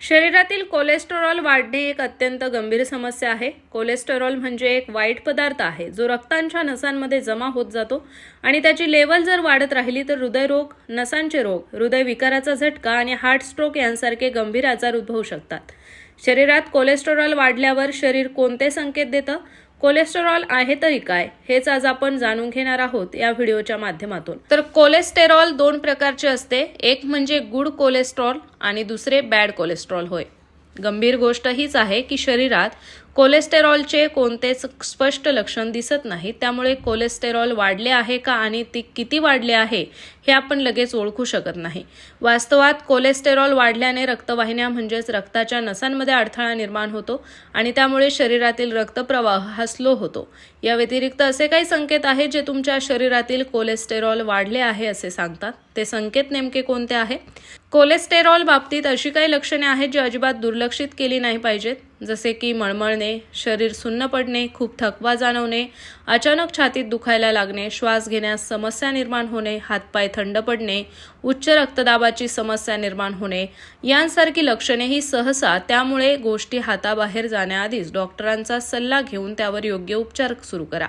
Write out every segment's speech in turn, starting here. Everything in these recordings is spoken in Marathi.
शरीरातील कोलेस्टेरॉल वाढणे एक अत्यंत गंभीर समस्या आहे. कोलेस्टेरॉल म्हणजे एक वाईट पदार्थ आहे. जो रक्तांच्या नसांमध्ये जमा होत जातो आणि त्याची लेवल जर वाढत राहिली तर हृदयरोग नसांचे रोग हृदयविकाराचा झटका आणि हार्ट स्ट्रोक यांसारखे गंभीर आजार उद्भवू शकतात. शरीरात कोलेस्टेरॉल वाढल्यावर शरीर कोणते संकेत देतं? कोलेस्टेरॉल आहे तरी काय? हेच आज आपण जाणून घेणार आहोत या व्हिडिओच्या माध्यमातून. तर कोलेस्टेरॉल दोन प्रकारचे असते. एक म्हणजे गुड कोलेस्ट्रॉल आणि दुसरे बॅड कोलेस्ट्रॉल होय. गंभीर गोष्ट हीच आहे की शरीरात कोलेस्टेरॉलचे कोणतेच स्पष्ट लक्षण दिसत नाही. त्यामुळे कोलेस्टेरॉल वाढले आहे का आणि ती किती वाढले आहे हे आपण लगेच ओळखू शकत नाही. वास्तवात कोलेस्टेरॉल वाढल्याने रक्तवाहिन्या म्हणजेच रक्ताच्या नसांमध्ये अडथळा निर्माण होतो आणि त्यामुळे शरीरातील रक्तप्रवाह हा स्लो होतो. या व्यतिरिक्त असे काही संकेत आहेत जे तुमच्या शरीरातील कोलेस्टेरॉल वाढले आहे असे सांगतात? ते संकेत नेमके कोणते आहे कोलेस्टेरॉल बाबतीत अशी काही लक्षणे आहेत जी अजिबात दुर्लक्षित केली नाही पाहिजेत? जसे की मळमळणे शरीर सुन्न पडणे खूप थकवा जाणवणे अचानक छातीत दुखायला लागणे श्वास घेण्यास समस्या निर्माण होणे हातपाय थंड पडणे उच्च रक्तदाबाची समस्या निर्माण होणे यांसारखी लक्षणे ही सहसा त्यामुळे गोष्टी हाताबाहेर जाण्याआधीच डॉक्टरांचा सल्ला घेऊन त्यावर योग्य उपचार सुरू करा.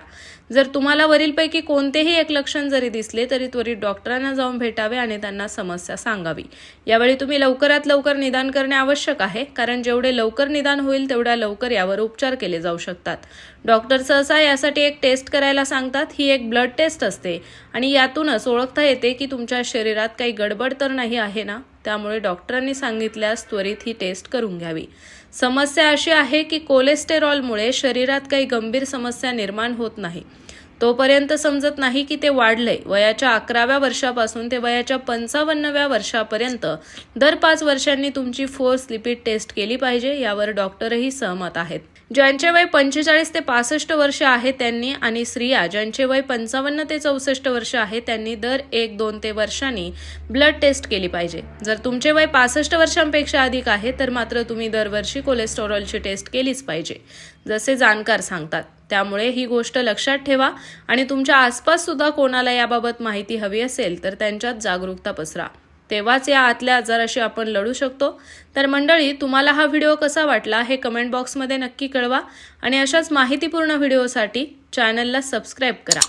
जर तुम्हाला वरीलपैकी कोणतेही एक लक्षण जरी दिसले तरी त्वरित डॉक्टरांना जाऊन भेटावे आणि त्यांना समस्या सांगावी. यावेळी तुम्ही लवकरात लवकर निदान करणे आवश्यक आहे कारण जेवढे लवकर निदान होईल तेवढ्या लवकर यावर उपचार केले जाऊ शकतात. डॉक्टर सहसा यासाठी एक टेस्ट करायला सांगतात. ही एक ब्लड टेस्ट असते आणि यातूनच ओळखता येते की तुमच्या शरीरात काही गडबड तर नाही आहे ना? त्यामुळे डॉक्टरांनी सांगितल्यास त्वरित ही टेस्ट करून घ्यावी. समस्या अशी आहे की कोलेस्टेरॉलमुळे शरीरात काही गंभीर समस्या निर्माण होत नाही. तोपर्यंत समजत नाही की ते वाढलंय. वयाच्या अकराव्या वर्षापासून ते वयाच्या पंचावन्नव्या वर्षापर्यंत दर पाच वर्षांनी तुमची फोर्स लिपिड टेस्ट केली पाहिजे यावर डॉक्टरही सहमत आहेत. ज्यांचे वय पंचेचाळीस ते पासष्ट वर्ष आहे त्यांनी आणि स्त्रिया ज्यांचे वय पंचावन्न ते चौसष्ट वर्ष आहे त्यांनी दर एक दोन ते वर्षांनी ब्लड टेस्ट केली पाहिजे. जर तुमचे वय पासष्ट वर्षांपेक्षा अधिक आहे तर मात्र तुम्ही दरवर्षी कोलेस्टेरॉलची टेस्ट केलीच पाहिजे जसे जाणकार सांगतात. त्यामुळे ही गोष्ट लक्षात ठेवा आणि तुमच्या आसपास सुद्धा कोणाला याबाबत माहिती हवी असेल तर त्यांच्यात जागरूकता पसरा. तेव्हाच या आतल्या आजाराशी आपण लढू शकतो. तर मंडळी तुम्हाला हा व्हिडिओ कसा वाटला हे कमेंट बॉक्समध्ये नक्की कळवा आणि अशाच माहितीपूर्ण व्हिडिओसाठी चॅनलला सबस्क्राईब करा.